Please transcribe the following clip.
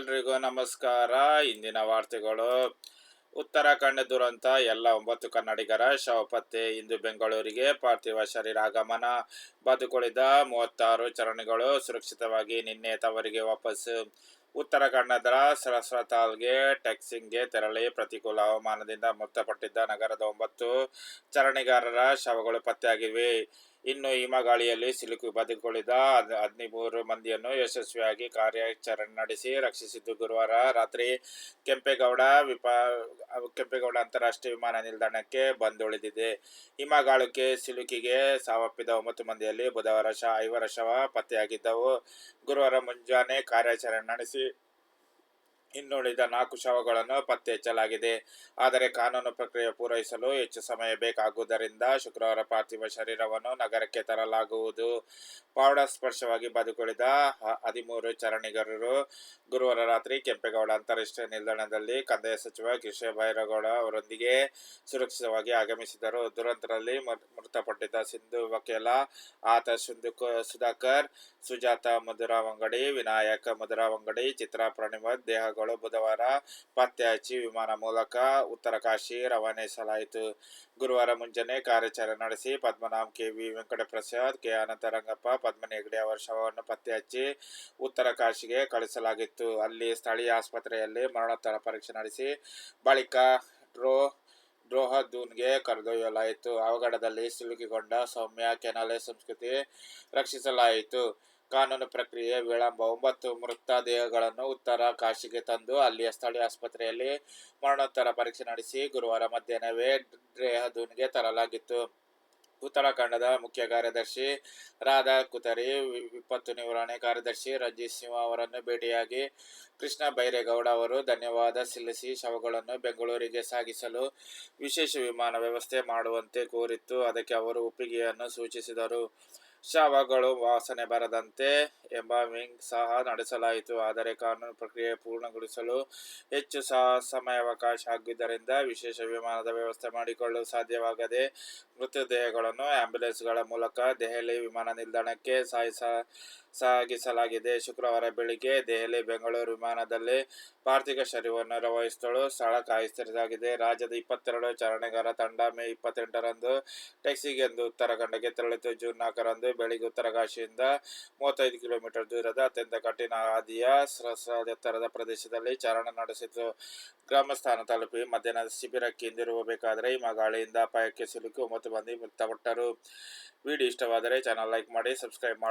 ಎಲ್ರಿಗೂ ನಮಸ್ಕಾರ. ಇಂದಿನ ವಾರ್ತೆಗಳು. ಉತ್ತರಾಖಂಡ ದುರಂತ, ಎಲ್ಲ ಒಂಬತ್ತು ಕನ್ನಡಿಗರ ಶವ ಪತ್ತೆ. ಇಂದು ಬೆಂಗಳೂರಿಗೆ ಪಾರ್ಥಿವ ಶರೀರ ಆಗಮನ. ಬದುಕುಳಿದ ಮೂವತ್ತಾರು ಚರಣಿಗಳು ಸುರಕ್ಷಿತವಾಗಿ ನಿನ್ನೆ ತವರಿಗೆ ವಾಪಸ್ಸು ಉತ್ತರಾಖಂಡದ ಸರಸ್ವತಾಲ್ಗೆ ಟ್ಯಾಕ್ಸಿಂಗ್ಗೆ ತೆರಳಿ ಪ್ರತಿಕೂಲ ಹವಾಮಾನದಿಂದ ಮೃತಪಟ್ಟಿದ್ದ ನಗರದ ಒಂಬತ್ತು ಚರಣಿಗಾರರ ಶವಗಳು ಪತ್ತೆಯಾಗಿವೆ. ಇನ್ನು ಹಿಮಗಾಳಿಯಲ್ಲಿ ಸಿಲುಕಿ ಬದುಕುಳಿದ ಹದ್- ಹದಿಮೂರು ಮಂದಿಯನ್ನು ಯಶಸ್ವಿಯಾಗಿ ಕಾರ್ಯಾಚರಣೆ ನಡೆಸಿ ರಕ್ಷಿಸಿದ್ದು ಗುರುವಾರ ರಾತ್ರಿ ಕೆಂಪೇಗೌಡ ವಿಪ, ಕೆಂಪೇಗೌಡ ಅಂತಾರಾಷ್ಟ್ರೀಯ ವಿಮಾನ ನಿಲ್ದಾಣಕ್ಕೆ ಬಂದುಳಿದಿದೆ. ಹಿಮಗಾಳಕ್ಕೆ ಸಿಲುಕಿಗೆ ಸಾವಪ್ಪಿದ ಒಂಬತ್ತು ಮಂದಿಯಲ್ಲಿ ಬುಧವಾರ ಶ, ಐವರ ಶವ ಪತ್ತೆಯಾಗಿದ್ದವು. ಗುರುವಾರ ಮುಂಜಾನೆ ಕಾರ್ಯಾಚರಣೆ ನಡೆಸಿ ಇನ್ನುಳಿದ ನಾಲ್ಕು ಶವಗಳನ್ನು ಪತ್ತೆ ಹಚ್ಚಲಾಗಿದೆ ಆದರೆ ಕಾನೂನು ಪ್ರಕ್ರಿಯೆ ಪೂರೈಸಲು ಹೆಚ್ಚು ಸಮಯ ಬೇಕಾಗುವುದರಿಂದ ಶುಕ್ರವಾರ ಪಾರ್ಥಿವ ಶರೀರವನ್ನು ನಗರಕ್ಕೆ ತರಲಾಗುವುದು. ಪೌಡ ಸ್ಪರ್ಶವಾಗಿ ಬದುಕುಳಿದ ಹದಿಮೂರು ಚರಣಿಗರರು ಗುರುವಾರ ರಾತ್ರಿ ಕೆಂಪೇಗೌಡ ಅಂತಾರಾಷ್ಟ್ರೀಯ ನಿಲ್ದಾಣದಲ್ಲಿ ಕಂದಾಯ ಸಚಿವ ಕೃಷ್ಣ ಭೈರೇಗೌಡ ಅವರೊಂದಿಗೆ ಸುರಕ್ಷಿತವಾಗಿ ಆಗಮಿಸಿದರು. ದುರಂತರಲ್ಲಿ ಮೃತಪಟ್ಟಿದ್ದ ಸಿಂಧು ವಕೀಲ ಆತ ಸಿಂಧು ಸುಧಾಕರ್, ಸುಜಾತ ಮಧುರಾವಂಗಡಿ, ವಿನಾಯಕ ಮಧುರಾವಂಗಡಿ, ಚಿತ್ರ ಪ್ರಣಿಮತ್ ದೇಹಗಳು ಬುಧವಾರ ಪತ್ತೆ ಹಚ್ಚಿ ವಿಮಾನ ಮೂಲಕ ಉತ್ತರ ಕಾಶಿ ರವಾನಿಸಲಾಯಿತು. ಗುರುವಾರ ಮುಂಜಾನೆ ಕಾರ್ಯಾಚರಣೆ ನಡೆಸಿ Padmanabh K V Venkataprasad, K Anantharangappa Padmini Hegde ಅವರ ಶವವನ್ನು ಪತ್ತೆ ಹಚ್ಚಿ ಉತ್ತರ ಕಾಶಿಗೆ ಕಳಿಸಲಾಗಿತ್ತು. ಅಲ್ಲಿ ಸ್ಥಳೀಯ ಆಸ್ಪತ್ರೆಯಲ್ಲಿ ಮರಣೋತ್ತರ ಪರೀಕ್ಷೆ ನಡೆಸಿ ಬಳಿಕ ಡ್ರೋ, ಡ್ರೋಹದೂನ್ಗೆ ಕರೆದೊಯ್ಯಲಾಯಿತು. ಅವಘಡದಲ್ಲಿ ಸಿಲುಕಿಕೊಂಡ ಸೌಮ್ಯ ಕೆನಾಲೆ ಸಂಸ್ಕೃತಿ ರಕ್ಷಿಸಲಾಯಿತು. ಕಾನೂನು ಪ್ರಕ್ರಿಯೆ ವಿಳಂಬ, ಒಂಬತ್ತು ಮೃತದೇಹಗಳನ್ನು ಉತ್ತರ ಕಾಶಿಗೆ ತಂದು ಅಲ್ಲಿಯ ಸ್ಥಳೀಯ ಆಸ್ಪತ್ರೆಯಲ್ಲಿ ಮರಣೋತ್ತರ ಪರೀಕ್ಷೆ ನಡೆಸಿ ಗುರುವಾರ ಮಧ್ಯಾಹ್ನವೇ ಡ್ರೇಹದೂನ್ಗೆ ತರಲಾಗಿತ್ತು. ಉತ್ತರಾಖಂಡದ ಮುಖ್ಯ ಕಾರ್ಯದರ್ಶಿ ರಾಧಾ ಕುತರಿ ವಿಪತ್ತು ನಿವಾರಣೆ ಕಾರ್ಯದರ್ಶಿ ರಂಜಿತ್ ಸಿಂಹ ಅವರನ್ನು ಭೇಟಿಯಾಗಿ ಕೃಷ್ಣ ಬೈರೇಗೌಡ ಅವರು ಧನ್ಯವಾದ ಸಲ್ಲಿಸಿ ಶವಗಳನ್ನು ಬೆಂಗಳೂರಿಗೆ ಸಾಗಿಸಲು ವಿಶೇಷ ವಿಮಾನ ವ್ಯವಸ್ಥೆ ಮಾಡುವಂತೆ ಕೋರಿತ್ತು. ಅದಕ್ಕೆ ಅವರು ಒಪ್ಪಿಗೆಯನ್ನು ಸೂಚಿಸಿದರು. ಶವಗಳು ವಾಸನೆ ಬರದಂತೆ ಎಂಬ ವಿಂಗ್ ಸಹ ನಡೆಸಲಾಯಿತು. ಆದರೆ ಕಾನೂನು ಪ್ರಕ್ರಿಯೆ ಪೂರ್ಣಗೊಳಿಸಲು ಹೆಚ್ಚು ಸಹ ಸಮಯಾವಕಾಶ ಆಗಿದ್ದರಿಂದ ವಿಶೇಷ ವಿಮಾನದ ವ್ಯವಸ್ಥೆ ಮಾಡಿಕೊಳ್ಳಲು ಸಾಧ್ಯವಾಗದೆ ಮೃತದೇಹಗಳನ್ನು ಆಂಬ್ಯುಲೆನ್ಸ್ಗಳ ಮೂಲಕ ದೆಹಲಿ ವಿಮಾನ ನಿಲ್ದಾಣಕ್ಕೆ ಸಾಯಿಸ, ಸಾಗಿಸಲಾಗಿದೆ. ಶುಕ್ರವಾರ ಬೆಳಿಗ್ಗೆ ದೆಹಲಿ ಬೆಂಗಳೂರು ವಿಮಾನದಲ್ಲಿ ಪಾರ್ಥಿವ ಶರೀರವನ್ನು ರವಹಿಸಲು ಸ್ಥಳ ಕಾಯಿಸಿದಾಗಿದೆ ರಾಜ್ಯದ ಇಪ್ಪತ್ತೆರಡು ಚರಣೆಗಾರ ತಂಡ ಮೇ ಇಪ್ಪತ್ತೆಂಟರಂದು ಟ್ಯಾಕ್ಸಿಗೆಂದು ಉತ್ತರಾಖಂಡಕ್ಕೆ ತೆರಳಿತು. ಜೂನ್ ನಾಲ್ಕರಂದು ಬೆಳಿಗ್ಗೆ ಉತ್ತರಕಾಶಿಯಿಂದ ಮೂವತ್ತೈದು ಕಿಲೋಮೀಟರ್ ದೂರದ ಅತ್ಯಂತ ಕಠಿಣ ಹಾದಿಯ ಎತ್ತರದ ಪ್ರದೇಶದಲ್ಲಿ ಚಾರಣ ನಡೆಸಿದ್ದು. ಗ್ರಾಮಸ್ಥಾನ ತಲುಪಿ ಮಧ್ಯಾಹ್ನದ ಶಿಬಿರಕ್ಕೆ ಹಿಂದಿರುಗಬೇಕಾದರೆ ಹಿಮಗಾಳಿಯಿಂದ ಅಪಾಯಕ್ಕೆ ಸಿಲುಕಿ ಒಂಬತ್ತು ಮಂದಿ ಮೃತಪಟ್ಟರು. ವಿಡಿಯೋ ಇಷ್ಟವಾದರೆ ಚಾನಲ್ ಲೈಕ್ ಮಾಡಿ ಸಬ್ಸ್ಕ್ರೈಬ್ ಮಾಡಿ.